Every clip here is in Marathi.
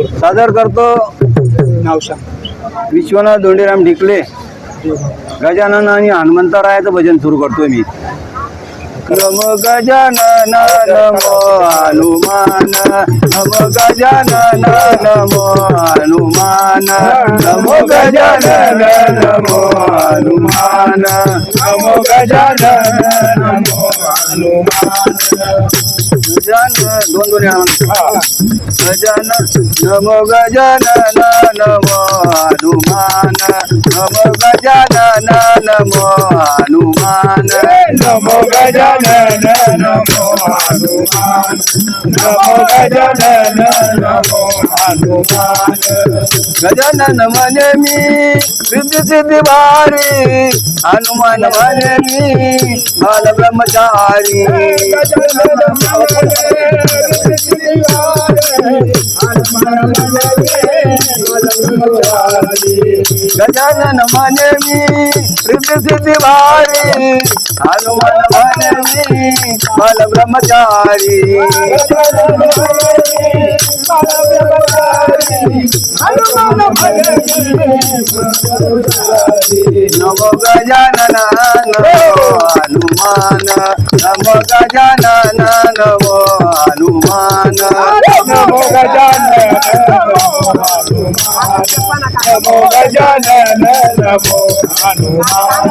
सादर करतो. नाव सांग विश्वनाथ धोंडीराम ढिकले. गजानन आणि हनुमंतरायाचं भजन सुरू करतोय मी. नम गजानन नमो हनुमान। नम गजानन नमो हनुमान। नमो गजानन नमो हनुमान। नमो गजानन नमो हनुमान। गजानन दोन दोन वेळा गजानन नमो गजानन नमो हनुमान। नमो गजानन नमो हनुमान। नमो गजानन नमो हनुमान नमो गजानन नमो हनुमान गजानन म्हणे मी सिद्धी सिद्धी भारी हनुमान म्हणे मी बाल ब्रह्मचारी गजानन म्हणे मी सिद्धी सिद्धी भारी हनुमान म्हणे मी बाल ब्रह्मचारी नमो गजानन नमो हनुमान नमो गजानन नमो हनुमान नमो गजानन नमो गजानन नमो हनुमान.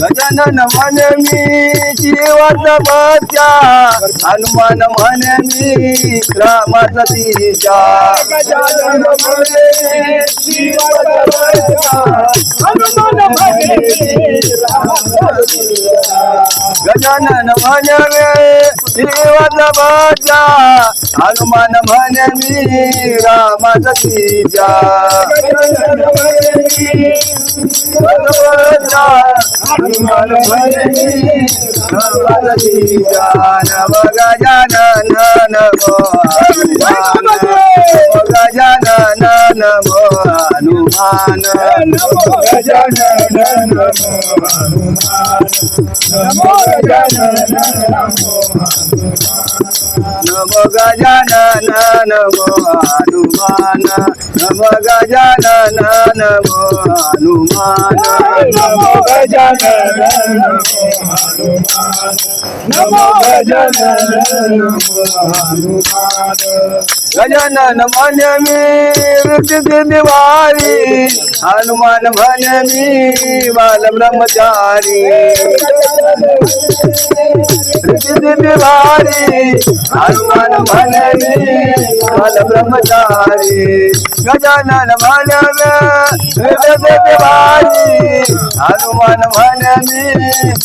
गजानन म्हणे मी जीवाच बच्चा हनुमान म्हणे मी रामाचा तिच्या गजानन म्हणे हनुमान म्हणे गजानन म्हणे जीवाचा बच्चा हनुमान म्हणे मी रामाचा तिच्या हनुमान म्हणे मी रामाचा तिच्या नव गजानन नमो गजानन. नमो हनुमान नमो गजानन नमो हनुमान नमो गजानन नमो नमो गजानन नमो हनुमान नमो गजानन नमो हनुमान नमो गजानन नमो हनुमान नमो गजानन नमो हनुमान। गजानन मन मी सिद्धी दिवारी हनुमान मन मी बाल ब्रह्मचारी। सिद्धी दिवारी हनुमान मन मी बाल ब्रह्मचारी। गजानन मन वृद्ध सिद्धी दिवारी हनुमान मन मी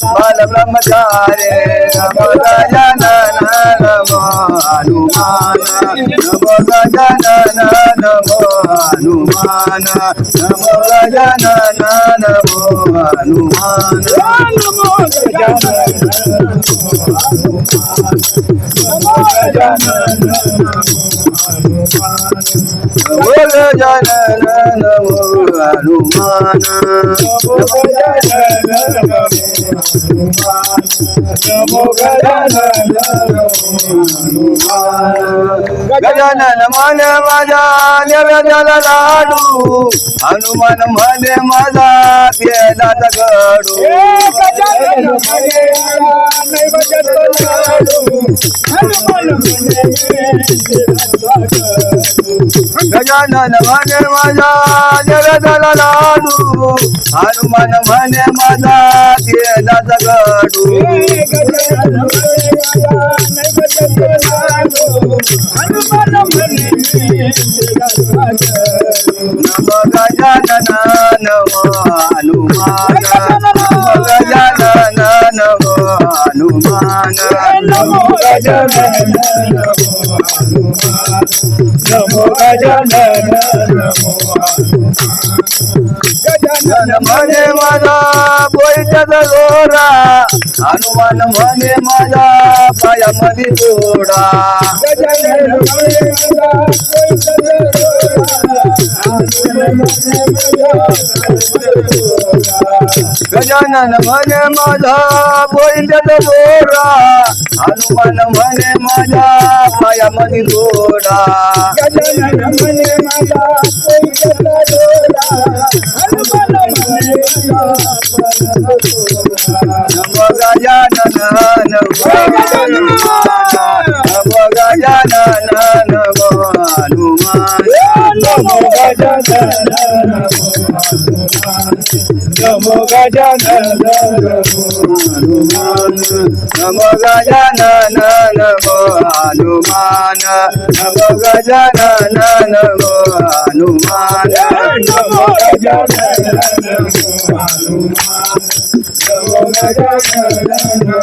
बाल ब्रह्मचारी। नमो गजानन नमो हनुमान। नमो गजानन नमो हनुमान नमो गजानन नमो हनुमान नमो गजानन नमो गजानन नमो गजानन नमो हनुमान नमो गजानन नमो गजानन गजानन म्हणे माझा लाडू हनुमान म्हणे माझा तेलाचा गडू हनुमान गजानन म्हणे माझा नैवेद्याला लाडू हनुमान म्हणे माझा तेलाचा गडू नम गजानन नमो गजानन नमो गजानन गजानन म्हणे माझा बोईचा दोरा हनुमान म्हणे माझा पायामध्ये जोडा गजानन गजानन म्हणे माझा गोविंदाचा गोरा हनुमान म्हणे माझ्या पायामध्ये गोरा गजानन म्हणे माझा पैशाचा डोळा हनुमान म्हणे माझा नम गजानन नम नम गजानन नम हनुमान नमो गजानन नमो गजानन हनुमान नम गजानन नम हनुमान नम गजानन नम हनुमान नमो गजानन नमो हनुमान नमो गजानन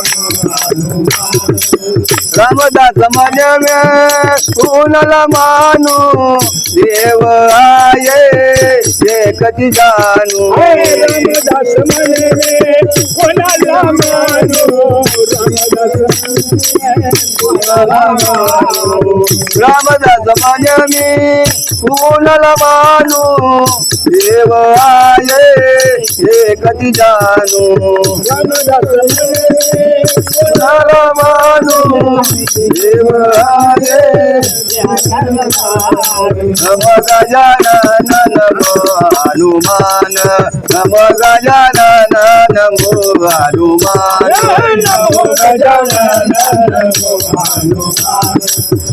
रामदास मन में पूनल मानू देव आये एकति जानू रामदास म्हणे कोणाला मानू रामदास मन में पूनल मानू देव आये एकति जानू रामदास पूनल मानू देव आये नम गजानन नमो हनुमान नम गजानन नमो हनुमान नमो गजानन नमो हनुमान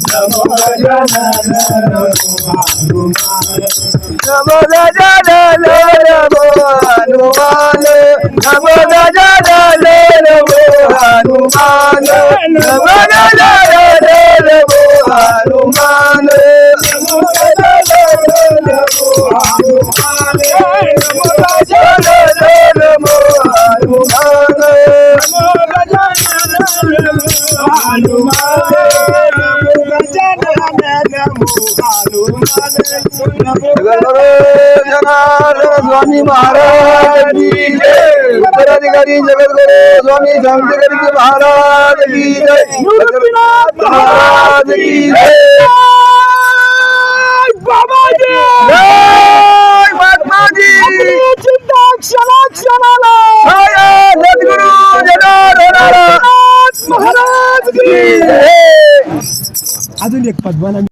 नमो गजानन नमो नम गजानन नमो हनुमान नम स्वामी महाराज की जय उत्तराधिकारी जगद्गुरु स्वामी शांतिगिरी जी महाराज की जय जगन्नाथ महाराज की जय pas de.